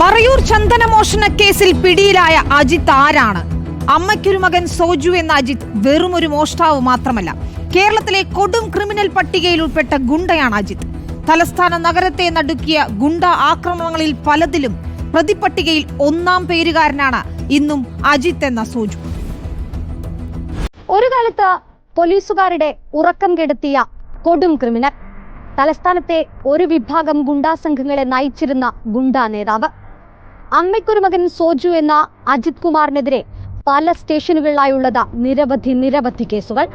മറയൂർ ചന്ദനമോഷണ കേസിൽ പിടിയിലായ അജിത് ആരാണ്? അമ്മയ്ക്കൊരു മകൻ സോജു എന്ന അജിത് വെറും ഒരു മോഷ്ടാവ് മാത്രമല്ല. കേരളത്തിലെ കൊടും ക്രിമിനൽ പട്ടികയിൽ ഉൾപ്പെട്ട ഗുണ്ടയാണ് അജിത്. തലസ്ഥാന നഗരത്തെ നടുക്കിയ ഗുണ്ട ആക്രമണങ്ങളിൽ പലതിലും പ്രതിപട്ടികയിൽ ഒന്നാം പേരുകാരനാണ് ഇന്നും അജിത് എന്ന സോജു. ഒരു കാലത്ത് പോലീസുകാരുടെ ഉറക്കം കെടുത്തിയ കൊടും ക്രിമിനൽ. തലസ്ഥാനത്തെ ഒരു വിഭാഗം ഗുണ്ടാ സംഘങ്ങളെ നയിച്ചിരുന്ന ഗുണ്ടാ നേതാവ്. അമ്മയ്ക്കൊരു മകൻ സോജു എന്ന അജിത് കുമാറിനെതിരെ പല സ്റ്റേഷനുകളിലായുള്ളത് നിരവധി നിരവധി കേസുകൾ.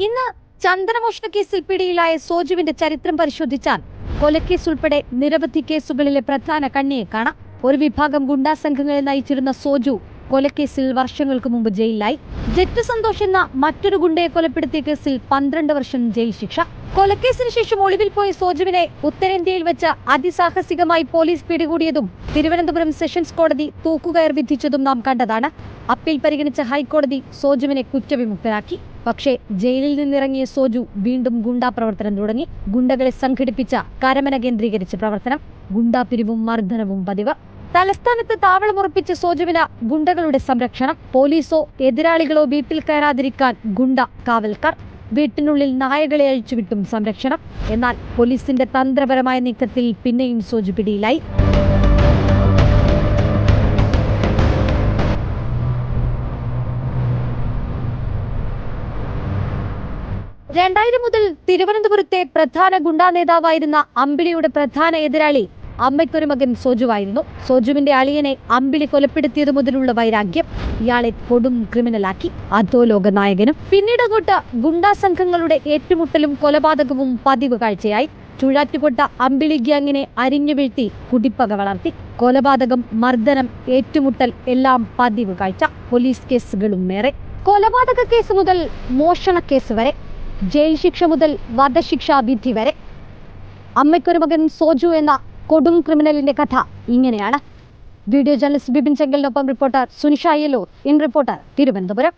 ഇന്ന് ചന്ദനമോഷണ കേസിൽ പിടിയിലായ സോജുവിന്റെ ചരിത്രം പരിശോധിച്ചാൽ കൊലക്കേസ് ഉൾപ്പെടെ നിരവധി കേസുകളിലെ പ്രധാന കണ്ണിയെ കാണാം. ഒരു വിഭാഗം ഗുണ്ടാസംഘങ്ങളെ നയിച്ചിരുന്ന സോജു കൊലക്കേസിൽ വർഷങ്ങൾക്ക് മുമ്പ് ജയിലിലായി. ജെറ്റ് സന്തോഷ് എന്ന മറ്റൊരു ഗുണ്ടയെ കൊലപ്പെടുത്തിയ കേസിൽ പന്ത്രണ്ട് വർഷം ജയിൽ ശിക്ഷ. കൊലക്കേസിന് ശേഷം ഒളിവിൽ പോയ സോജുവിനെ ഉത്തരേന്ത്യയിൽ വെച്ച് അതിസാഹസികമായി പോലീസ് പിടികൂടിയതും തിരുവനന്തപുരം സെഷൻസ് കോടതി തൂക്കുകയർ വിധിച്ചതും നാം കണ്ടതാണ്. അപ്പീൽ പരിഗണിച്ച ഹൈക്കോടതി സോജുവിനെ കുറ്റവിമുക്തനാക്കി പക്ഷേ ജയിലിൽ നിന്നിറങ്ങിയ സോജു വീണ്ടും ഗുണ്ടാ പ്രവർത്തനം തുടങ്ങി. ഗുണ്ടകളെ സംഘടിപ്പിച്ച കരമന കേന്ദ്രീകരിച്ച പ്രവർത്തനം. ഗുണ്ടാപിരിവും മർദ്ദനവും പതിവ്. തലസ്ഥാനത്ത് താവളമുറപ്പിച്ച സോജുവിന് ഗുണ്ടകളുടെ സംരക്ഷണം. പോലീസോ എതിരാളികളോ വീട്ടിൽ കയറാതിരിക്കാൻ ഗുണ്ട കാവൽക്കാർ വീട്ടിനുള്ളിൽ നായകളെ അഴിച്ചുവിട്ടും സംരക്ഷണം. എന്നാൽ പോലീസിന്റെ തന്ത്രപരമായ നീക്കത്തിൽ പിന്നെയും സോജു പിടിയിലായി. രണ്ടായിരം മുതൽ തിരുവനന്തപുരത്തെ പ്രധാന ഗുണ്ടാ നേതാവായിരുന്ന അമ്പിളിയുടെ പ്രധാന എതിരാളി അമ്മയ്ക്കൊരു മകൻ സോജുവായിരുന്നു. സോജുവിന്റെ അളിയനെ അമ്പിളി കൊലപ്പെടുത്തിയത് മുതലുള്ള വൈരാഗ്യം ഇയാളെ കൊടും ക്രിമിനലാക്കി. അധോലോക നായകനും പിന്നീട് അങ്ങോട്ട് ഗുണ്ടാ സംഘങ്ങളുടെ ഏറ്റുമുട്ടലും കൊലപാതകവും പതിവ് കാഴ്ചയായി. ചുഴാറ്റുകൊട്ട അമ്പിളി ഗ്യാങ്ങിനെ അരിഞ്ഞു വീഴ്ത്തി കുടിപ്പക വളർത്തി. കൊലപാതകം മർദ്ദനം ഏറ്റുമുട്ടൽ എല്ലാം പതിവ് കാഴ്ച. പോലീസ് കേസുകളും ഏറെ. കൊലപാതക കേസ് മുതൽ മോഷണ കേസ് വരെ. ജയിൽ ശിക്ഷ മുതൽ വധശിക്ഷാ വിധി വരെ. അമ്മയ്ക്കൊരു മകൻ സോജു എന്ന കൊടും ക്രിമിനലിന്റെ കഥ. ഇങ്ങനെയാണ്. Video journalist Bipin ചെങ്കലിനൊപ്പം reporter Sunisha Ayyalur in reporter Thiruvananthapuram.